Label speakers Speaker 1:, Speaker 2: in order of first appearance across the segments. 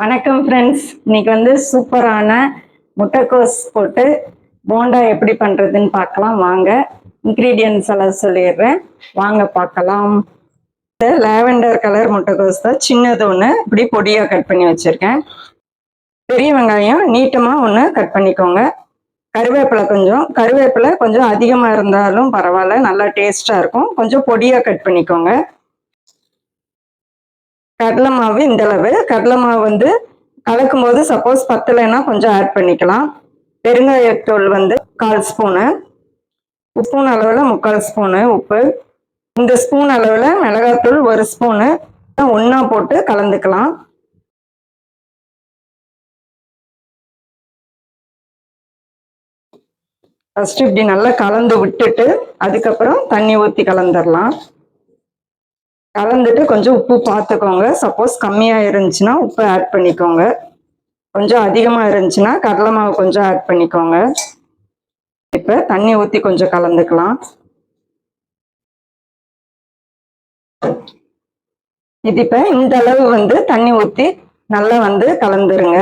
Speaker 1: வணக்கம் ஃப்ரெண்ட்ஸ் இன்னைக்கு வந்து சூப்பரான முட்டைக்கோஸ் போட்டு போண்டா எப்படி பண்ணுறதுன்னு பார்க்கலாம். வாங்க. இன்க்ரீடியன்ஸ் எல்லாம் சொல்லிடுறேன். வாங்க பார்க்கலாம். லேவெண்டர் கலர் முட்டைக்கோஸ் தான். சின்னது ஒன்று இப்படி பொடியாக கட் பண்ணி வச்சுருக்கேன். பெரிய வெங்காயம் நீட்டமாக ஒன்று கட் பண்ணிக்கோங்க. கருவேப்பிலை கொஞ்சம் கருவேப்பிலை கொஞ்சம் அதிகமாக இருந்தாலும் பரவாயில்ல. நல்லா டேஸ்ட்டாக இருக்கும். கொஞ்சம் பொடியாக கட் பண்ணிக்கோங்க. கடலை மாவு இந்த அளவு. கடலை மாவு வந்து கலக்கும் போது சப்போஸ் பத்தலைன்னா கொஞ்சம் ஆட் பண்ணிக்கலாம். பெருங்காயத்தூள் வந்து கால் ஸ்பூனு ஸ்பூன் அளவில் முக்கால் ஸ்பூனு உப்பு. இந்த ஸ்பூன் அளவில் மிளகாத்தூள் ஒரு ஸ்பூனு ஒன்றா போட்டு கலந்துக்கலாம். ஃபஸ்ட்டு இப்படி நல்லா கலந்து விட்டுட்டு அதுக்கப்புறம் தண்ணி ஊற்றி கலந்துடலாம் கலந்துட்டு கொஞ்சம் உப்பு பார்த்துக்கோங்க சப்போஸ் கம்மியாக இருந்துச்சுன்னா உப்பு ஆட் பண்ணிக்கோங்க. கொஞ்சம் அதிகமாக இருந்துச்சுன்னா கடலை மாவு கொஞ்சம் ஆட் பண்ணிக்கோங்க. இப்போ தண்ணி ஊற்றி கொஞ்சம் கலந்துக்கலாம். இது இப்போ இந்த அளவு வந்து தண்ணி ஊற்றி நல்லா வந்து கலந்துருங்க.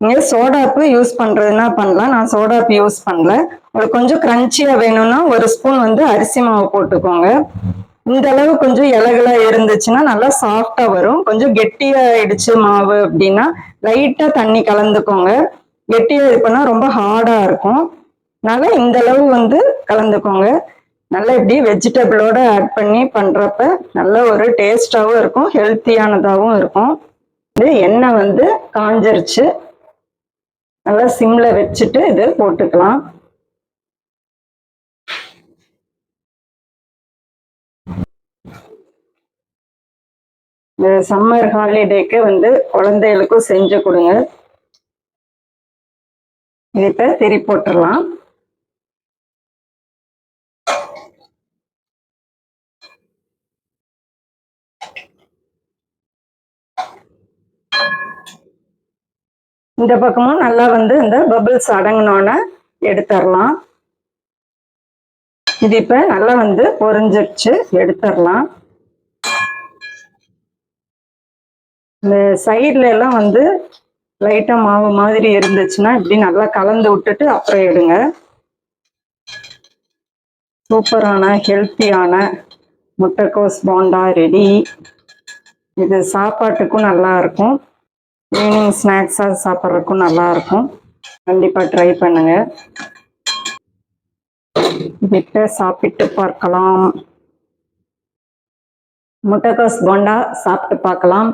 Speaker 1: நீங்கள் சோடாப்பு யூஸ் பண்ணுறதுனா பண்ணலாம். நான் சோடாப்பு யூஸ் பண்ணல. உங்களுக்கு கொஞ்சம் க்ரன்ச்சியாக வேணும்னா ஒரு ஸ்பூன் வந்து அரிசி மாவு போட்டுக்கோங்க. இந்த அளவு கொஞ்சம் இலகுலா இருந்துச்சுன்னா நல்லா சாஃப்டா வரும். கொஞ்சம் கெட்டியாயிடுச்சு மாவு அப்படின்னா லைட்டா தண்ணி கலந்துக்கோங்க. கெட்டியா இது பண்ணா ரொம்ப ஹார்டா இருக்கும். அதனால இந்த அளவு வந்து கலந்துக்கோங்க. நல்லா இப்படி வெஜிடபிளோட ஆட் பண்ணி பண்றப்ப நல்ல ஒரு டேஸ்டாகவும் இருக்கும் ஹெல்த்தியானதாகவும் இருக்கும். இது எண்ணெய் வந்து காஞ்சிருச்சு. நல்லா சிம்ல வச்சுட்டு இது போட்டுக்கலாம். இந்த சம்மர் ஹாலிடேக்கு வந்து குழந்தைகளுக்கும் செஞ்சு கொடுங்க. இது இப்போ திரி போட்டுடலாம். இந்த பக்கமும் நல்லா வந்து இந்த பபிள்ஸ் அடங்கினோன்னே எடுத்துடலாம். இது இப்போ நல்லா வந்து பொரிஞ்சிருச்சு எடுத்துடலாம். இந்த சைட்ல எல்லாம் வந்து லைட்டா மாவு மாதிரி இருந்துச்சுன்னா இப்படி நல்லா கலந்து விட்டுட்டு அப்புறம் எடுங்க. சூப்பரான ஹெல்த்தியான முட்டைக்கோஸ் போண்டா ரெடி இது சாப்பாட்டுக்கும் நல்லா இருக்கும். ஈவினிங் ஸ்நாக்ஸாக சாப்பிட்றதுக்கும் நல்லா இருக்கும். கண்டிப்பாக ட்ரை பண்ணுங்க. விட்ட சாப்பிட்டு பார்க்கலாம். முட்டைக்கோஸ் போண்டா சாப்பிட்டு பார்க்கலாம்.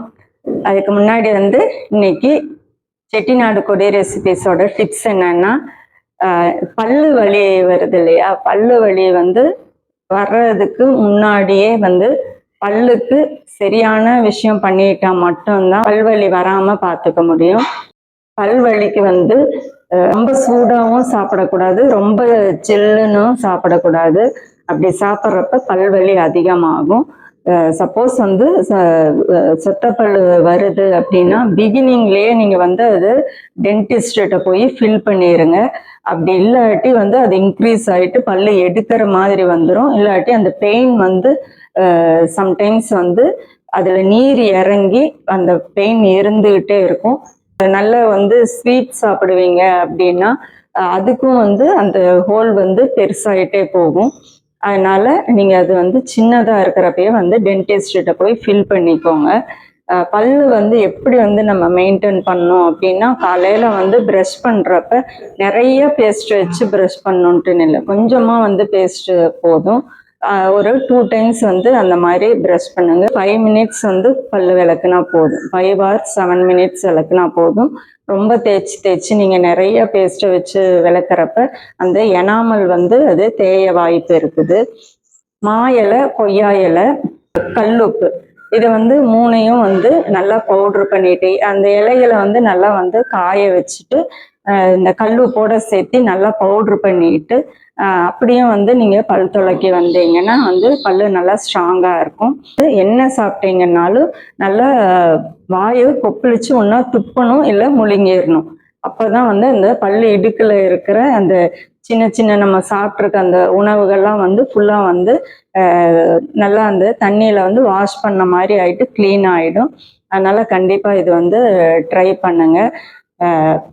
Speaker 1: அதுக்கு முன்னாடி வந்து இன்னைக்கு செட்டிநாடு கொடி ரெசிபிஸோட டிப்ஸ் என்னன்னா பல்லு வலி வருது இல்லையா? பல்லு வலி வந்து வர்றதுக்கு முன்னாடியே வந்து பல்லுக்கு சரியான விஷயம் பண்ணிட்டா மட்டும்தான் பல்வலி வராம பார்த்துக்க முடியும். பல்வலிக்கு வந்து ரொம்ப சூடாகவும் சாப்பிடக்கூடாது ரொம்ப சில்லுன்னும் சாப்பிடக்கூடாது. அப்படி சாப்பிட்றப்ப பல்வலி அதிகமாகும். சப்போஸ் வந்து சொத்தப்பல் வருது அப்படின்னா பிகினிங்லேயே நீங்கள் வந்து அது டென்டிஸ்ட்ட போய் ஃபில் பண்ணிடுங்க அப்படி இல்லாட்டி வந்து அது இன்க்ரீஸ் ஆகிட்டு பல்லு எடுக்கிற மாதிரி வந்துடும் இல்லாட்டி அந்த பெயின் வந்து சம்டைம்ஸ் வந்து அதில் நீர் இறங்கி அந்த பெயின் இருந்துகிட்டே இருக்கும். நல்ல வந்து ஸ்வீட் சாப்பிடுவீங்க அப்படின்னா அதுக்கும் வந்து அந்த ஹோல் வந்து பெருசாகிட்டே போகும். அதனால நீங்கள் அது வந்து சின்னதாக இருக்கிறப்பயே வந்து டென்டிஸ்ட்ட போய் ஃபில் பண்ணிக்கோங்க. பல் பல்லு வந்து எப்படி வந்து நம்ம மெயின்டைன் பண்ணோம் அப்படின்னா காலையில் வந்து ப்ரஷ் பண்ணுறப்ப நிறைய பேஸ்ட் வச்சு ப்ரஷ் பண்ணணுன்ட்டுன்னு இல்லை கொஞ்சமாக வந்து பேஸ்ட் போதும். ஒரு டூ டைம்ஸ் வந்து அந்த மாதிரி ப்ரஷ் பண்ணுங்க. ஃபைவ் மினிட்ஸ் வந்து பல் விளக்குனா போதும். ஃபைவ் ஆர் செவன் மினிட்ஸ் விளக்குனா போதும். ரொம்ப தேய்ச்சி தேய்ச்சி நீங்கள் நிறைய பேஸ்ட்டை வச்சு விளக்குறப்ப அந்த எனாமல் வந்து அது தேய வாய்ப்பு இருக்குது. மா இலை கொய்யா இலை கல்லுப்பு. இது வந்து மூணையும் வந்து நல்லா பவுட்ரு பண்ணிட்டு அந்த இலைகளை வந்து நல்லா வந்து காய வச்சுட்டு இந்த இந்த போட சேர்த்து நல்லா பவுட்ரு பண்ணிட்டு அப்படியும் வந்து நீங்கள் பல் துளக்கி வந்தீங்கன்னா வந்து பல்லு நல்லா ஸ்ட்ராங்காக இருக்கும். என்ன சாப்பிட்டீங்கன்னாலும் நல்லா வாயை கொப்பளிச்சு ஒன்றா துப்பணும் இல்லை முழுங்கிடணும். அப்போதான் வந்து அந்த பல்லு இடுக்கில் இருக்கிற அந்த சின்ன சின்ன நம்ம சாப்பிட்ருக்க அந்த உணவுகள்லாம் வந்து ஃபுல்லாக வந்து நல்லா அந்த தண்ணியில் வந்து வாஷ் பண்ண மாதிரி ஆயிட்டு க்ளீன் ஆகிடும் அதனால கண்டிப்பா இது வந்து ட்ரை பண்ணுங்க.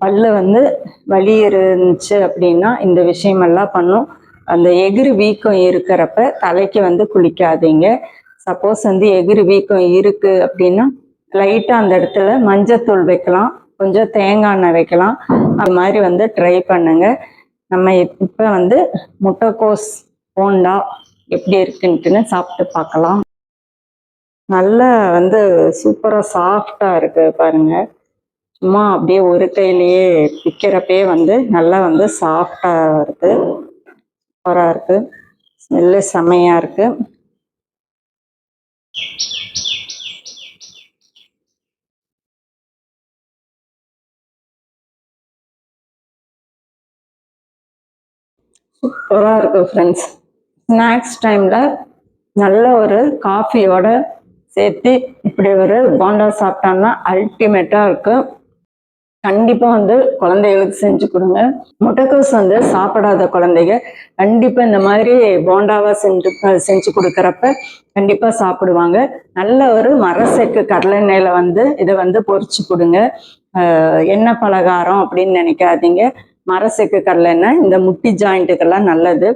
Speaker 1: பல்லு வந்து வலி இருந்துச்சு அப்படின்னா இந்த விஷயமெல்லாம் பண்ணும். அந்த எகிறு வீக்கம் இருக்கிறப்ப தலைக்கு வந்து குளிக்காதீங்க. சப்போஸ் வந்து எகிறு வீக்கம் இருக்கு அப்படின்னா லைட்டாக அந்த இடத்துல மஞ்சத்தூள் வைக்கலாம். கொஞ்சம் தேங்காய் எண்ணெய் வைக்கலாம். அது மாதிரி வந்து ட்ரை பண்ணுங்க. நம்ம இப்போ வந்து முட்டைக்கோஸ் போண்டா எப்படி இருக்குன்ட்டுன்னு சாப்பிட்டு பார்க்கலாம். நல்லா வந்து சூப்பராக சாஃப்டாக இருக்கு பாருங்கள் சும்மா அப்படியே ஒரு கையிலேயே பிக்கிறப்பே வந்து நல்லா வந்து சாஃப்டாக இருக்கு. சூப்பராக இருக்கு. ஸ்மெல்லு செம்மையாக இருக்கு. சூப்பராக இருக்கு ஃப்ரெண்ட்ஸ் ஸ்நாக்ஸ் டைமில் நல்ல ஒரு காஃபியோட சேர்த்து இப்படி ஒரு போண்டா சாப்பிட்டோம்னா அல்டிமேட்டாக இருக்கு. கண்டிப்பாக வந்து குழந்தைகளுக்கு செஞ்சு கொடுங்க. முட்டைக்கோஸ் வந்து சாப்பிடாத குழந்தைங்க கண்டிப்பாக இந்த மாதிரி போண்டாவா செஞ்சு செஞ்சு கொடுக்குறப்ப கண்டிப்பாக சாப்பிடுவாங்க. நல்ல ஒரு மரசெக்கு கடலெண்ணெயில் வந்து இதை வந்து பொறிச்சு கொடுங்க. எண்ணெய் பலகாரம் அப்படின்னு நினைக்காதீங்க. மரசெக்கு கடலெண்ணெய் இந்த முட்டி ஜாயிண்ட்டுக்கெல்லாம் நல்லது.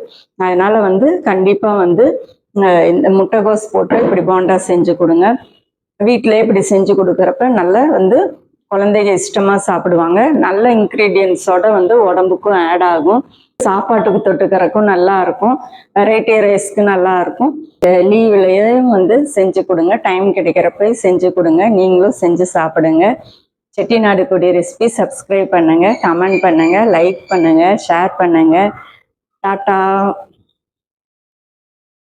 Speaker 1: அதனால வந்து கண்டிப்பாக வந்து இந்த முட்டைகோஸ் போட்டு இப்படி போண்டா செஞ்சு கொடுங்க. வீட்டிலே இப்படி செஞ்சு கொடுக்குறப்ப நல்லா வந்து குழந்தைங்க இஷ்டமாக சாப்பிடுவாங்க. நல்ல இன்க்ரீடியன்ஸோட வந்து உடம்புக்கும் ஆட் ஆகும். சாப்பாட்டுக்கு தொட்டுக்கிறக்கும் நல்லா இருக்கும். வெரைட்டி ரைஸ்க்கு நல்லா இருக்கும். லீவ்லையும் வந்து செஞ்சு கொடுங்க. டைம் கிடைக்கிறப்ப செஞ்சு கொடுங்க. நீங்களும் செஞ்சு சாப்பிடுங்க. செட்டிநாடு கொடி ரெசிபி சப்ஸ்கிரைப் பண்ணுங்க. கமெண்ட் பண்ணுங்க. லைக் பண்ணுங்க. ஷேர் பண்ணுங்க. டாட்டா.